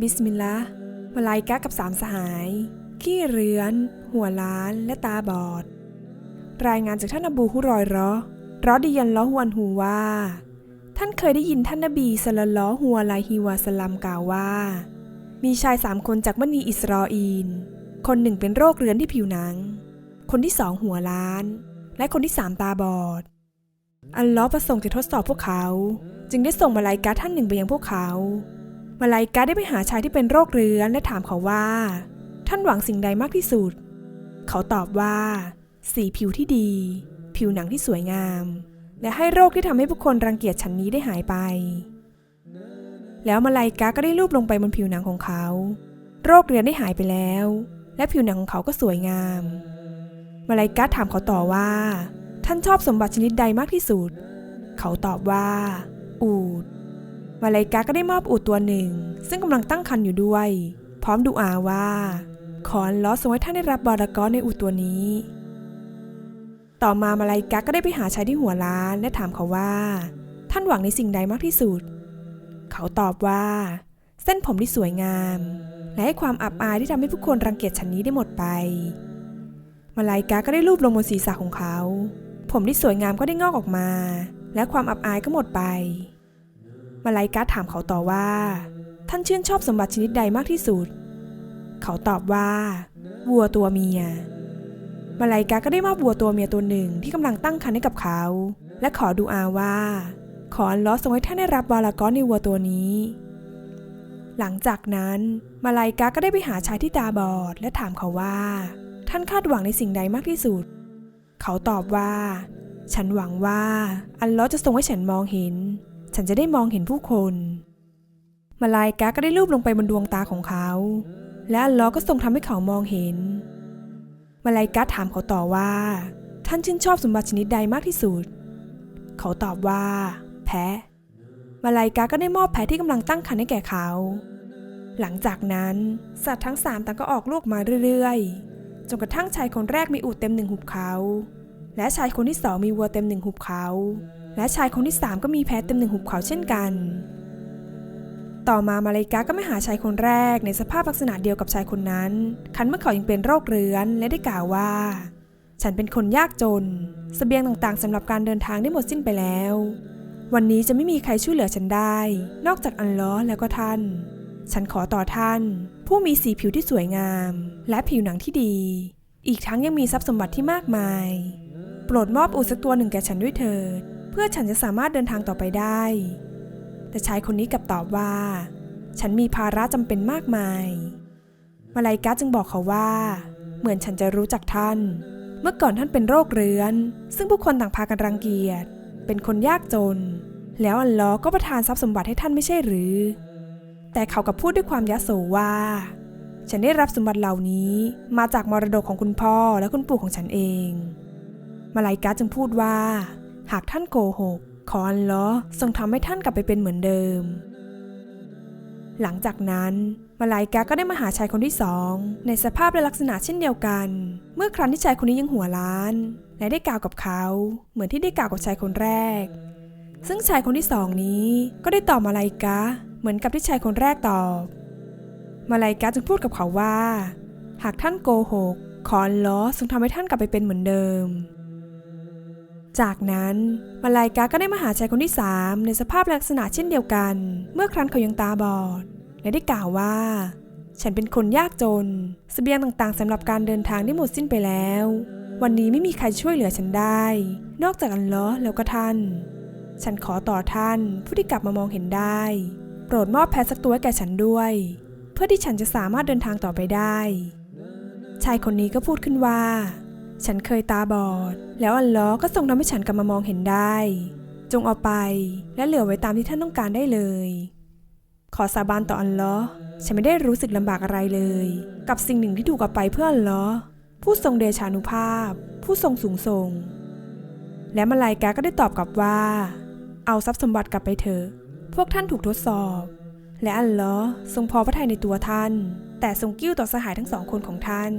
บิสมิลลาห์มาลายกะกับสามสหาย ขี้เรือน หัวล้าน และตาบอด รายงานจากท่านอบูฮุรอยราะห์รอดิยันล้อฮวนฮูว่า ท่านเคยได้ยินท่านนบีสลลลลอฮุอะลัยฮิวะสลัมกล่าวว่า มีชายสามคนจากมณีอิสราเอลคนหนึ่งเป็นโรคเรื้อนที่ผิวหนัง คนที่สองหัวล้าน และคนที่สามตาบอด อัลลอฮ์ประสงค์จะทดสอบพวกเขา จึงได้ส่งมาลายกาท่านหนึ่งไปยังพวกเขา มาลายกาได้ไปหาชายที่เป็นโรคเรื้อนและถามเขาว่า ท่านหวังสิ่งใดมากที่สุด เขาตอบว่า สีผิวที่ดี ผิวหนังที่สวยงาม และให้โรคที่ทำให้ผู้คนรังเกียจฉันนี้ได้หายไป แล้วมาลายกาก็ได้ลูบลงไปบนผิวหนังของเขา โรคเรื้อนได้หายไปแล้ว และผิวหนังของเขาก็สวยงาม มาลายกาถามเขาต่อว่า ท่านชอบสมบัติชนิดใดมากที่สุด เขาตอบว่า อูด มาลายกาก็ได้มอบอูดตัวหนึ่ง ซึ่งกำลังตั้งครรภ์อยู่ด้วย พร้อมดูอาว่า ขออัลล้อฮ์ทรงให้ท่านได้รับบารักอฮ์ในอูดตัวนี้ ต่อมามาลายกาก็ได้ไปหาชายที่หัวล้านและถามเขาว่า ท่านหวังในสิ่งใดมากที่สุด เขาตอบว่า เส้นผมที่สวยงาม และให้ความอับอายที่ทำให้ผู้คนรังเกียจฉันนี้ได้หมดไป มาลายกาก็ได้รูปลงบนศีรษะของเขา ผมที่สวยงามก็ได้งอกออกมา และความอับอายก็หมดไป มาลายกาถามเขาต่อว่า ท่านชื่นชอบสมบัติชนิดใดมากที่สุด เขาตอบว่า วัวตัวเมีย มาลายกาก็ได้มอบวัวตัวเมียตัวหนึ่งที่กำลังตั้งครรภ์ให้กับเขา และขอดูอาว่า ขออัลเลอฮ์ทรงให้ท่านได้รับบาลากอนในวัวตัวนี้ หลังจากนั้นมาลายกาก็ได้ไปหาชายที่ตาบอดและถามเขาว่า ท่านคาดหวังในสิ่งใดมากที่สุด เขาตอบว่า ฉันหวังว่าอัลเลอฮ์จะทรงให้ฉันมองเห็น ฉันจะได้มองเห็นผู้คนมาลายกาก็ได้ลูบลงไปบนดวงตาของเขา และอัลลอฮ์ก็ทรงทำให้เขามองเห็น มาลายกาถามเขาต่อว่า ท่านชื่นชอบสมบัติชนิดใดมากที่สุด เขาตอบว่า แพะ มาลายกาก็ได้มอบแพะที่กำลังตั้งครรภ์ให้แก่เขา หลังจากนั้นสัตว์ทั้งสามต่างก็ออกลูกมาเรื่อยๆ จนกระทั่งชายคนแรกมีอูฐเต็มหนึ่งหุบเขา และชายคนที่สองมีวัวเต็มหนึ่งหุบเขา และชายคนที่สามก็มีแพะเต็มหนึ่งหุบเขาเช่นกัน ต่อมามาลายกาก็ไม่หาชายคนแรกในสภาพลักษณะเดียวกับชายคนนั้น คันเมื่อเขายังเป็นโรคเรื้อนและได้กล่าวว่า ฉันเป็นคนยากจนสเสบียงต่างๆสำหรับการเดินทางได้หมดสิ้นไปแล้ว วันนี้จะไม่มีใครช่วยเหลือฉันได้ นอกจากอันลเลอแล้วก็ท่าน ฉันขอต่อท่าน ผู้มีสีผิวที่สวยงาม และผิวหนังที่ดี อีกทั้งยังมีทรัพย์สมบัติที่มากมาย โปรดมอบอูสักตัวหนึ่งแก่ฉันด้วยเถิด พื่อฉันจะสามารถเดินทางต่อไปได้ แต่ชายคนนี้กลับตอบว่า ฉันมีภาระจำเป็นมากมาย มาลายกาจึงบอกเขาว่า เหมือนฉันจะรู้จักท่าน เมื่อก่อนท่านเป็นโรคเรื้อน ซึ่งผู้คนต่างพากันรังเกียจ เป็นคนยากจน แล้วอัลลอฮ์ก็ประทานทรัพย์สมบัติให้ท่านไม่ใช่หรือ แต่เขากับพูดด้วยความยโสว่า ฉันได้รับสมบัติเหล่านี้มาจากมรดกของคุณพ่อและคุณปู่ของฉันเอง มาลายกาจึงพูดว่า หากท่านโกหก ขออัลลอฮ์ทรงทำให้ท่านกลับไปเป็นเหมือนเดิม หลังจากนั้น มาลายกาก็ได้มาหาชายคนที่สอง ในสภาพและลักษณะเช่นเดียวกัน เมื่อครั้นที่ชายคนนี้ยังหัวล้าน และได้กล่าวกับเขา เหมือนที่ได้กล่าวกับชายคนแรก ซึ่งชายคนที่สองนี้ก็ได้ตอบมาลายกาเหมือนกับที่ชายคนแรกตอบ มาลายกาจึงพูดกับเขาว่า หากท่านโกหกขออัลเลอทรงทำให้ท่านกลับไปเป็นเหมือนเดิม จากนั้นมาลายกาก็ได้มาหาชายคนที่สามในสภาพลักษณะเช่นเดียวกัน เมื่อครั้นเขายังตาบอด และได้กล่าวว่า ฉันเป็นคนยากจนสเสบียงต่างๆสำหรับการเดินทางได้หมดสิ้นไปแล้ว วันนี้ไม่มีใครช่วยเหลือฉันได้ นอกจากอัลเลอแล้วก็ท่าน ฉันขอต่อท่านผู้ที่กลับมามองเห็นได้ โปรดมอบแพะสักตัวให้แก่ฉันด้วย เพื่อที่ฉันจะสามารถเดินทางต่อไปได้ ชายคนนี้ก็พูดขึ้นว่า ฉันเคยตาบอด แล้วอัลลอฮ์ก็ทรงทำให้ฉันกลับมามองเห็นได้ จงเอาไปและเหลือไว้ตามที่ท่านต้องการได้เลย ขอสาบานต่ออัลลอฮ์ฉันไม่ได้รู้สึกลำบากอะไรเลย กับสิ่งหนึ่งที่ถูกเอาไปเพื่ออัลลอฮ์ผู้ทรงเดชานุภาพ ผู้ทรงสูงส่ง และมาลายกาก็ได้ตอบกลับว่า เอาทรัพย์สมบัติกลับไปเถอะ พวกท่านถูกทดสอบ และอัลลอฮ์ทรงพอพระทัยในตัวท่าน แต่ทรงกิ้วต่อสหายทั้งสองคนของท่าน